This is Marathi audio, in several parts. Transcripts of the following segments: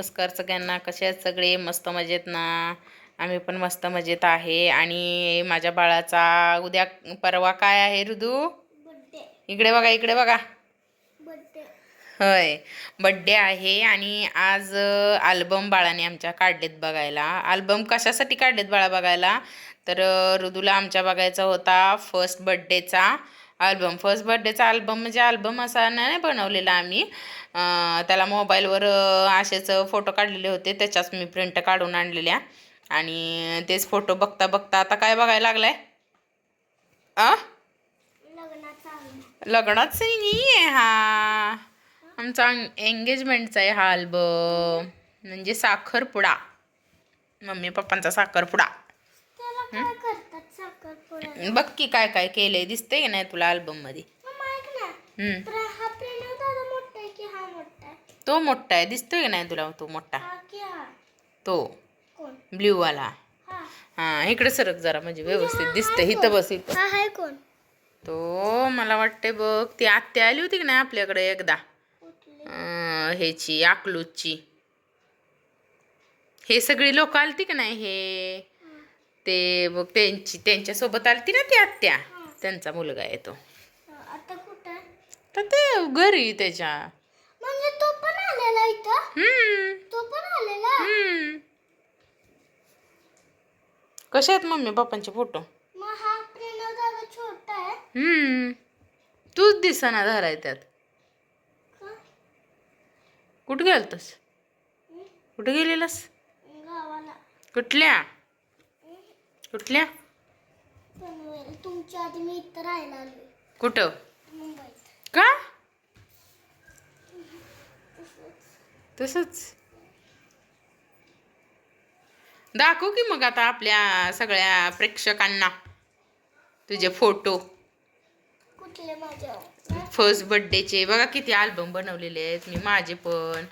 नमस्कार सगळ्यांना. कसे आहेत सगळे? मस्त मजेत ना? आम्ही पण मस्त मजेत आहे. आणि माझ्या बाळाचा उद्या परवा काय आहे ऋदू इकडे बघा इकडे बघा. होय. बड्डे आहे आणि आज अल्बम बाळाने आमच्या काढलेत बघायला. अल्बम कशासाठी काढलेत बाळा बघायला? तर ऋदूला आमच्या बघायचा होता फर्स्ट बड्डेचा अल्बम फर्स्ट बड्डेचा अल्बम म्हणजे अल्बम असा नाही बनवलेला आम्ही. त्याला मोबाईलवर असेच फोटो काढलेले होते त्याच्याच मी प्रिंट काढून आणलेल्या. आणि तेच फोटो बघता बघता आता काय बघायला लागलाय? आ? लग्नाच नाही आहे हा. आमचा एंगेजमेंटचा आहे हा अल्बम म्हणजे साखरपुडा. मम्मी पप्पांचा साखरपुडा त्याला काय करतात साखरपुड्याला बघ की काय काय केलंय दिसतंय की नाही तुला अल्बममध्ये? हम्म. हा हा तो मोठा आहे. दिसतोय की नाही तुला तो मोठा? तो. ब्ल्यू वाला. हा. हा इकडे सरक जरा म्हणजे व्यवस्थित दिसतंय. इथं बस इथं. कोण? तो मला वाटते बघ ती आत्या आली होती की नाही आपल्याकडे एकदा? ह्याची अकलूजची. हे सगळी लोक आलती का नाही हे? ते बघ त्यांची त्यांच्यासोबत आलती ना ती आत्या. त्यांचा मुलगा आहे तो? तर ते घरी त्याच्या. म्हणजे तो पण आलेला इथं? हम्म. तो पण आलेला? हम्म. कसे आहेत मम्मी पप्पांचे फोटो? मग हा प्रणव दादा छोटा आहे. हम्म. तूच दिसाना झालाय त्यात. का? कुठं गेलतस? कुठं गेलेलास? गावाला. कुठल्या? कुठल्या? तुमच्या आधी मी इथं राहायला आलोय कुठं? मुंबईत. का? तसंच. दाखव की मग आता आपल्या सगळ्या प्रेक्षकांना तुझे फोटो. कुठले माझ्या? फर्स्ट बर्थडेचे बघा किती अल्बम बनवलेले आहेत. मी माझे पण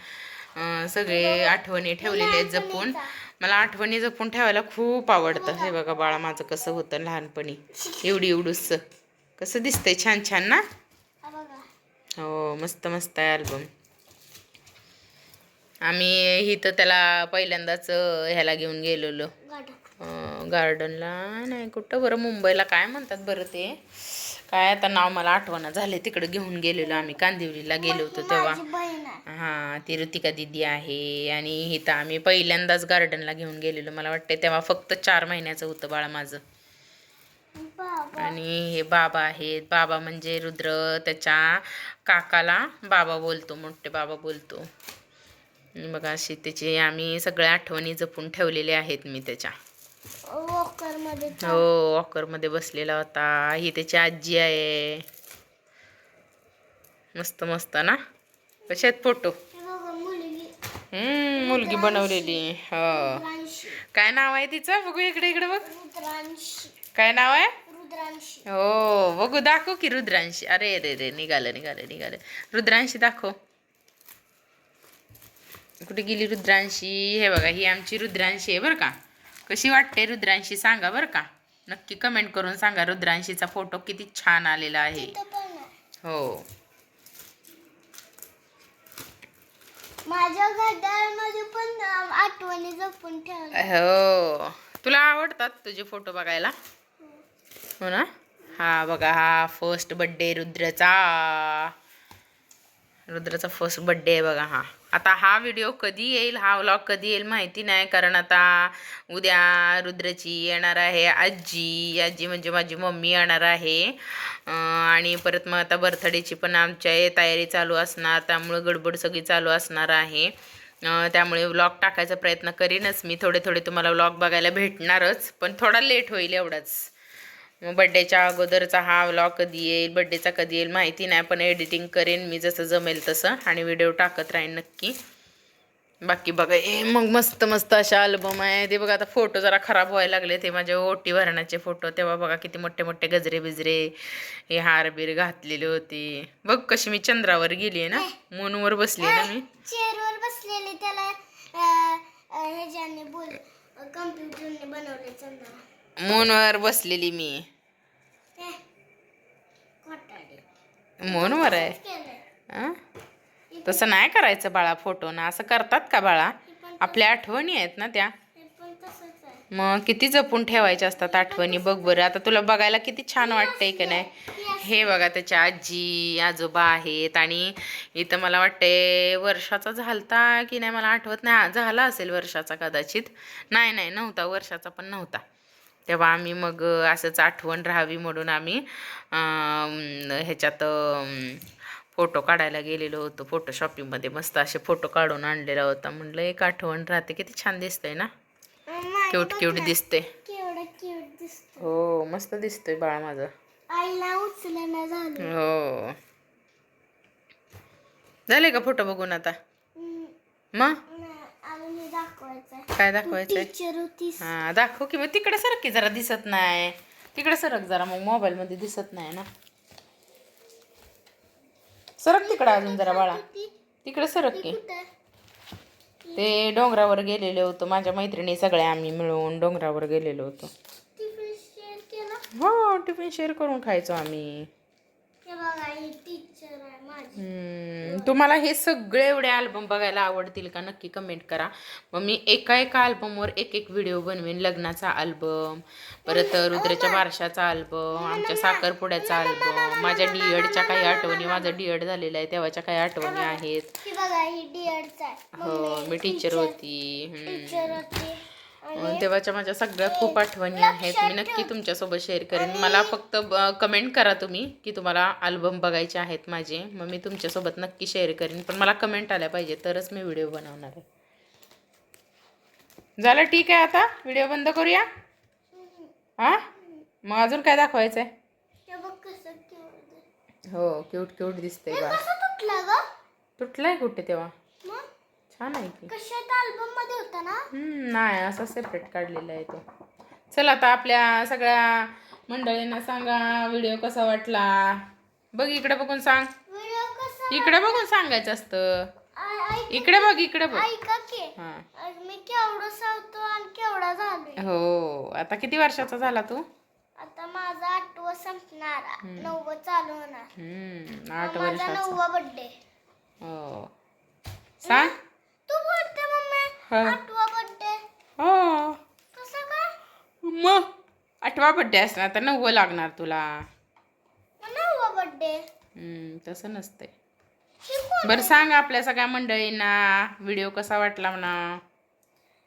सगळे आठवणी ठेवलेले आहेत जपून. मला आठवणी जपून ठेवायला खूप आवडतं. हे बघा बाळा माझं कसं होतं लहानपणी. एवढी एवढूस कसं दिसतंय छान छान ना? हा हो मस्त मस्त आहे अल्बम आम्ही इथं त्याला पहिल्यांदाच ह्याला घेऊन गेलेलो. गार्डनला नाही कुठं बरं मुंबईला. काय म्हणतात बरं ते? काय आता नाव मला आठवणं झाले तिकडे घेऊन गेलेलो आम्ही. कांदिवलीला गेलो होतो तेव्हा. हां ती ऋतिका दिदी आहे आणि इथं आम्ही पहिल्यांदाच गार्डनला घेऊन गेलेलो. मला वाटते तेव्हा फक्त चार महिन्याचं होतं बाळा माझं. आणि हे बाबा आहेत. बाबा म्हणजे रुद्र त्याच्या काकाला बाबा बोलतो मोठे बाबा बोलतो. बघा अशी त्याची आम्ही सगळ्या आठवणी जपून ठेवलेल्या आहेत मी त्याच्या. वॉकरमध्ये हो वॉकरमध्ये बसलेला होता. ही त्याची आजी आहे. मस्त मस्त ना? आहेत फोटो? हम्म मुलगी बनवलेली. हो. काय नाव आहे तिचं? बघू इकडे इकडे बघ. रुद्रांशी. काय नाव आहे? रुद्रांशी. हो बघू दाखव की रुद्रांशी. अरे रे रे निघालं निघालं निघालं. रुद्रांशी दाखव. कुठे गेली रुद्रांशी? हे बघा ही आमची रुद्रांशी आहे बरं का? कशी वाटते रुद्रांशी सांगा बरं का? नक्की कमेंट करून सांगा. रुद्रांशीचा फोटो किती छान आलेला आहे. हो. माझ्या घड्याळमध्ये पण आठवणी जपून हो. तुला आवडतात तुझे फोटो बघायला? हो ना? हा बघा हा फर्स्ट बड्डे रुद्रचा. रुद्राचा फर्स्ट बड्डे आहे बघा हा. आता हा व्हिडिओ कधी येईल हा व्लॉग कधी येईल माहिती नाही. कारण आता उद्या रुद्रची येणार आहे आजी. आजी म्हणजे माझी मम्मी येणार आहे. आणि परत मग आता बर्थडेची पण आमच्या तयारी चालू असणार. त्यामुळे गडबड सगळी चालू असणार आहे. त्यामुळे व्लॉग टाकायचा प्रयत्न करीनच मी. थोडे थोडे तुम्हाला व्लॉग बघायला भेटणारच. पण थोडा लेट होईल एवढाच. बड्डेच्या अगोदरचा हा व्लॉग कधी येईल बड्डेचा कधी येईल माहिती नाही पण एडिटिंग करेन मी जसं जमेल तसं आणि व्हिडिओ टाकत राहीन नक्की. बाकी बघा ए मग मस्त मस्त अशा अल्बम आहे. ते बघा आता फोटो जरा खराब व्हायला लागले. ते माझे ओटी भरण्याचे फोटो तेव्हा बघा किती मोठे मोठे गजरे बिजरे हे हार बिर घातलेले होते. बघ कशी मी चंद्रावर गेली आहे ना. मूनवर बसली आहे ना मी. चेअरवर बसलेली त्याला कम्प्युटरने बनवले चंद्रा मोनवर बसलेली मी. मोनवर आहे? तसं नाही करायचं बाळा फोटो ना. असं करतात का बाळा? आपल्या आठवणी आहेत ना त्या. मग किती जपून ठेवायच्या असतात आठवणी? बघ बरं. आता तुला बघायला किती छान वाटतंय की नाही? हे बघा त्याच्या आजी आजोबा आहेत आणि इथं मला वाटते वर्षाचा झालता की नाही? मला आठवत नाही. झाला असेल वर्षाचा कदाचित. नाही नाही नव्हता. वर्षाचा पण नव्हता. तेव्हा आम्ही मग असंच आठवण राहावी म्हणून आम्ही अं, ह्याच्यात फोटो काढायला गेलेलो होतो. फोटो शॉपिंगमध्ये मस्त असे फोटो काढून आणलेला होता. म्हटलं एक आठवण राहते. किती छान दिसतंय ना? Cute cute. दिसते केवढं क्यूट दिसत हो मस्त दिसतोय बाळ माझं. हो. झाले का फोटो बघून आता? मग नाही, अजून हे दाखवायचं काय दाखवायचंय? होतीस. हा दाखव की मग तिकडे सरक की जरा दिसत नाही. तिकडे सरक जरा मग मोबाईल मध्ये दिसत नाही ना. सरक तिकडे अजून जरा बाळा. तिकडे सरक की. ते डोंगरावर गेलेलो होतो माझ्या मैत्रिणी सगळ्या आम्ही मिळून डोंगरावर गेलेलो होतो. हो टिफिन शेअर करून खायचो आम्ही. हम्म, तुम्हाला हे सगळे एवढे अल्बम बघायला आवडतील का नक्की कमेंट करा मग मी एका एका अल्बमवर एक एक व्हिडिओ बनवेन लग्नाचा अल्बम परत रुद्राच्या बारशाचा अल्बम आमच्या साखरपुड्याचा अल्बम माझ्या डीएडच्या काही आठवणी माझं डीएड झालेलं आहे तेव्हाच्या काही आठवणी आहेत ही ही हो मी टीचर होती हम्म. तेव्हाच्या माझ्या सगळ्या खूप आठवणी आहेत. मी नक्की तुमच्यासोबत शेअर करेन. मला फक्त कमेंट करा तुम्ही की तुम्हाला अल्बम बघायचे आहेत माझे. मग मी तुमच्यासोबत नक्की शेअर करेन. पण मला कमेंट आल्या पाहिजे तरच मी व्हिडिओ बनवणार आहे. झालं ठीक आहे आता? व्हिडिओ बंद करूया? हा? मग अजून काय दाखवायचं आहे हे क्यूट क्यूट दिसतंय बा तुटलाय कुठे तेव्हा? छान आहे की कशात? अल्बममध्ये होता ना? हम्म, नाही असा सेपरेट काढलेला आहे तो. चल आता आपल्या सगळ्या मंडळींना सांगा व्हिडिओ कसा वाटला? बघ इकडे बघून सांग. व्हिडिओ कसा इकडे बघून सांगायचं असतं. आ- ऐक इकडे बघ इकडे बघ. ऐका की. हा. आज मी केवढं सावतो आणि केवढा झालोय. हो आता किती वर्षाचा झाला तू? आता माझा आठवं संपणार. नववं चालू होणार. हम्म आठ माझा वर्षाचा. नववा बर्थडे हो. सांग. हा. हो. मग आठवा बड्डे असणार आता नव्वं लागणार तुला. तसं नसतंय. बरं सांग आपल्या सगळ्या मंडळींना व्हिडिओ कसा वाटला म्हणा.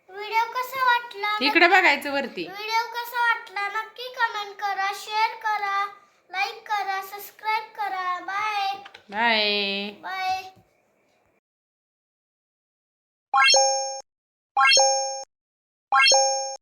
व्हिडिओ कसा वाटला? इकडे बघायचं वरती. व्हिडिओ कसा वाटला? नक्की कमेंट करा शेअर करा लाईक करा सबस्क्राईब करा. Bye bye bye ピッ!